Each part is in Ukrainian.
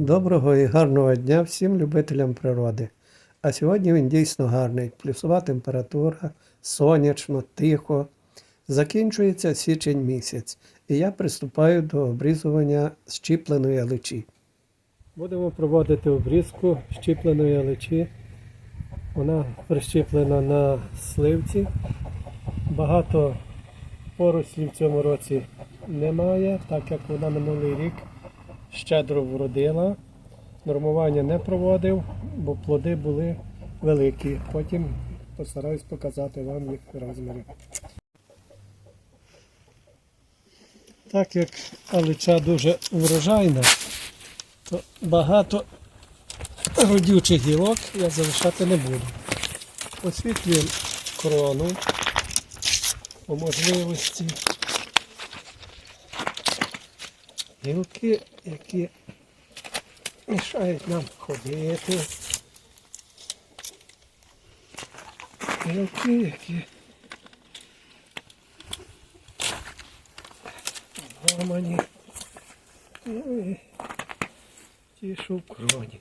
Доброго і гарного дня всім любителям природи. А сьогодні він дійсно гарний. Плюсова температура, сонячно, тихо. Закінчується січень місяць, і я приступаю до обрізування щіпленої аличі. Будемо проводити обрізку щіпленої аличі. Вона прищеплена на сливці. Багато порослів в цьому році немає, так як вона минулий рік щедро вродила. Нормування не проводив, бо плоди були великі. Потім постараюсь показати вам їх розміри. Так як алича дуже врожайна, то багато родючих гілок я залишати не буду. Освітлюємо крону по можливості. Гілки, які мішають нам ходити. Гілки, які ламані. Ну і ті, що в кроні.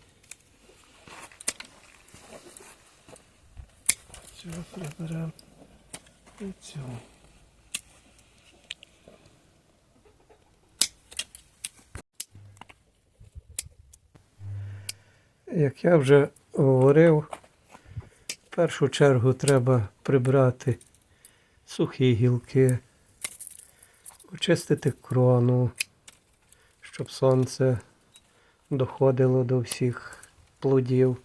Цього приберемо і цього. Як я вже говорив, в першу чергу треба прибрати сухі гілки, очистити крону, щоб сонце доходило до всіх плодів,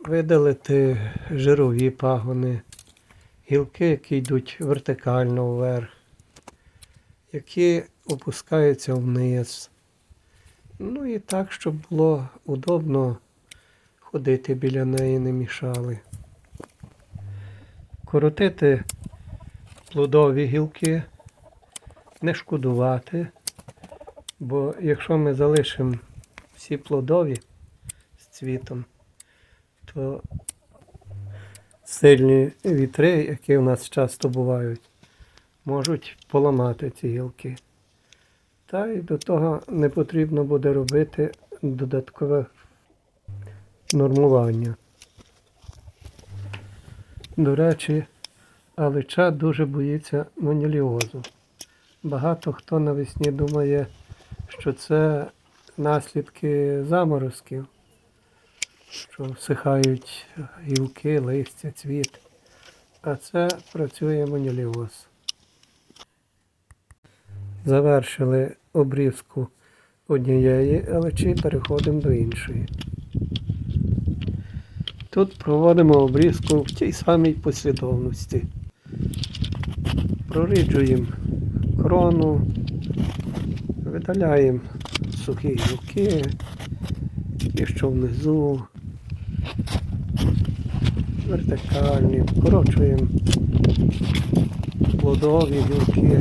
видалити жирові пагони, гілки, які йдуть вертикально вверх, які опускаються вниз. Ну і так, щоб було удобно ходити біля неї, не мішали. Коротити плодові гілки, не шкодувати, бо якщо ми залишимо всі плодові з цвітом, то сильні вітри, які в нас часто бувають, можуть поламати ці гілки. Та й до того не потрібно буде робити додаткове нормування. До речі, алича дуже боїться моніліозу. Багато хто навесні думає, що це наслідки заморозків, що всихають гілки, листя, цвіт. А це працює моніліоз. Завершили обрізку однієї алечі, переходимо до іншої. Тут проводимо обрізку в тій самій послідовності. Проріджуємо крону, видаляємо сухі гілки, ті, що внизу, вертикальні, вкорочуємо плодові гілки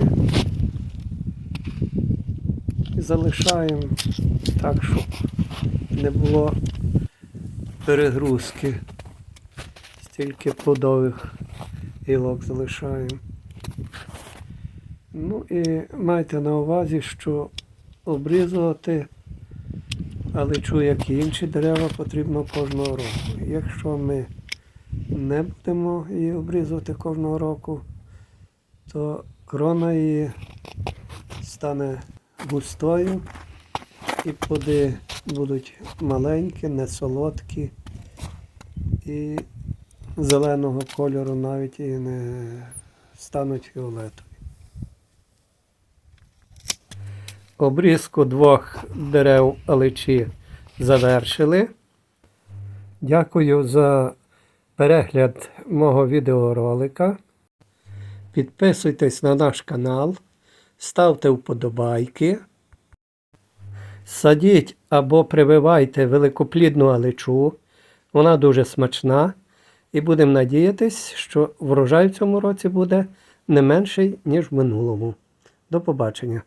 залишаємо так, щоб не було перегрузки. Стільки плодових гілок залишаємо. Ну і майте на увазі, що обрізувати алечу, як і інші дерева, потрібно кожного року. Якщо ми не будемо її обрізувати кожного року, то крона її стане густою і плоди будуть маленькі, не солодкі і зеленого кольору навіть і не стануть фіолетові. Обрізку двох дерев аличі завершили. Дякую за перегляд мого відеоролика. Підписуйтесь на наш канал, ставте вподобайки. Садіть або прививайте великоплідну аличу. Вона дуже смачна. І будемо надіятись, що врожай в цьому році буде не менший, ніж в минулому. До побачення!